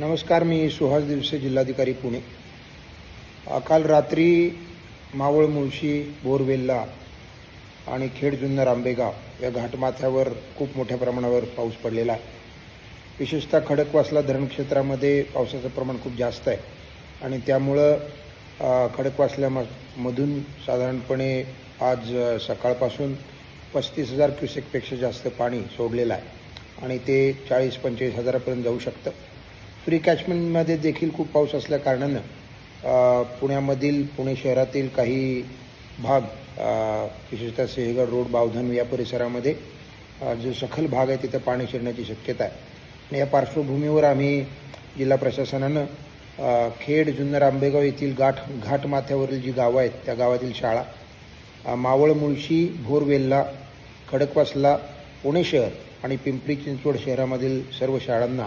नमस्कार मी सुहास दिवसे जिल्हाधिकारी पुणे. काल रात्री मावळ मुळशी बोरवेल्ला आणि खेड जुन्नर आंबेगाव या घाटमाथ्यावर खूप मोठ्या प्रमाणावर पाऊस पडलेला आहे. विशेषतः खडकवासला धरण क्षेत्रामध्ये पावसाचं प्रमाण खूप जास्त आहे आणि त्यामुळं खडकवासल्यामधून साधारणपणे आज सकाळपासून पस्तीस हजार क्युसेकपेक्षा जास्त पाणी सोडलेलं आहे आणि ते चाळीस पंचेचाळीस हजारापर्यंत जाऊ शकतं. फ्री कॅचमेंटमध्ये देखील खूप पाऊस असल्या कारणानं पुण्यामधील पुणे शहरातील काही भाग विशेषतः सिंहगड रोड बावधन या परिसरामध्ये जो सखल भाग आहे तिथं पाणी शिरण्याची शक्यता आहे. आणि या पार्श्वभूमीवर आम्ही जिल्हा प्रशासनानं खेड जुन्नर आंबेगाव येथील गाठ घाटमाथ्यावरील जी गावं आहेत त्या गावातील शाळा मावळ मुळशी भोरवेल्ला खडकवासला पुणे शहर आणि पिंपरी चिंचवड शहरामधील सर्व शाळांना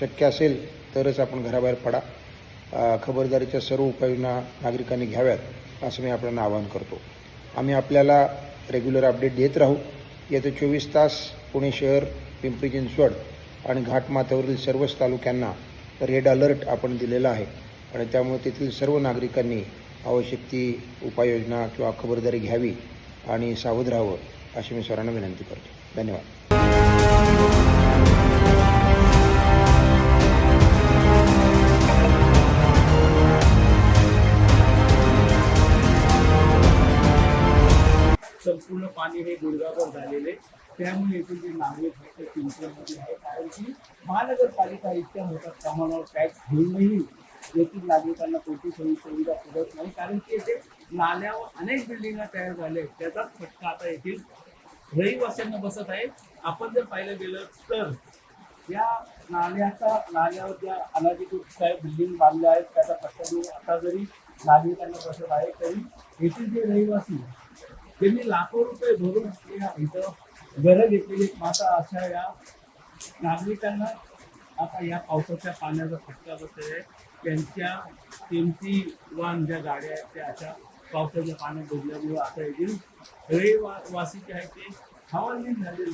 शक्य असेल तरच आपण घराबाहेर पडा. खबरदारीच्या सर्व उपाययोजना नागरिकांनी घ्याव्यात असं मी आपल्याला आवाहन करतो. आम्ही आपल्याला रेग्युलर अपडेट देत राहू. येत्या चोवीस तास पुणे शहर पिंपरी चिंचवड आणि घाटमाथ्यावरील सर्वच तालुक्यांना रेड अलर्ट आपण दिलेला आहे. आणि त्यामुळे तेथील सर्व नागरिकांनी आवश्यक ती उपाययोजना किंवा खबरदारी घ्यावी आणि सावध राहावं अशी मी सर्वांना विनंती करतो. धन्यवाद. पाणी हे गुडगावर झालेले त्यामुळे येथील जे नागरिक आहेत ते चिंतेमध्ये आहे कारण की महानगरपालिका इतक्या मोठ्या प्रमाणावर टॅक्स घेऊनही येथील नागरिकांना कोणती सोयी सुविधा पुरत नाही. कारण की येथे नाल्यावर अनेक बिल्डिंगा तयार झाल्या आहेत. त्याचाच फटका आता येथील रहिवाशांना बसत आहे. आपण जर पाहिलं गेलं तर या नाल्याचा नाल्यावर ज्या अनाधिकृत काय बिल्डिंग बांधल्या आहेत त्याचा फटका आता जरी नागरिकांना बसत आहे तरी येथील जे रहिवासी त्यांनी लाखो रुपये भरून इथं घरं घेतलेली माता अशा या नागरिकांना आता या पावसाच्या पाण्याचा फटका बसत आहे. त्यांच्या किमती वाहन ज्या गाड्या आहेत त्या अशा पावसाच्या पाण्यात डुबल्यामुळे आता येथील रहिवासी जे आहेत ते हवालदिल झालेले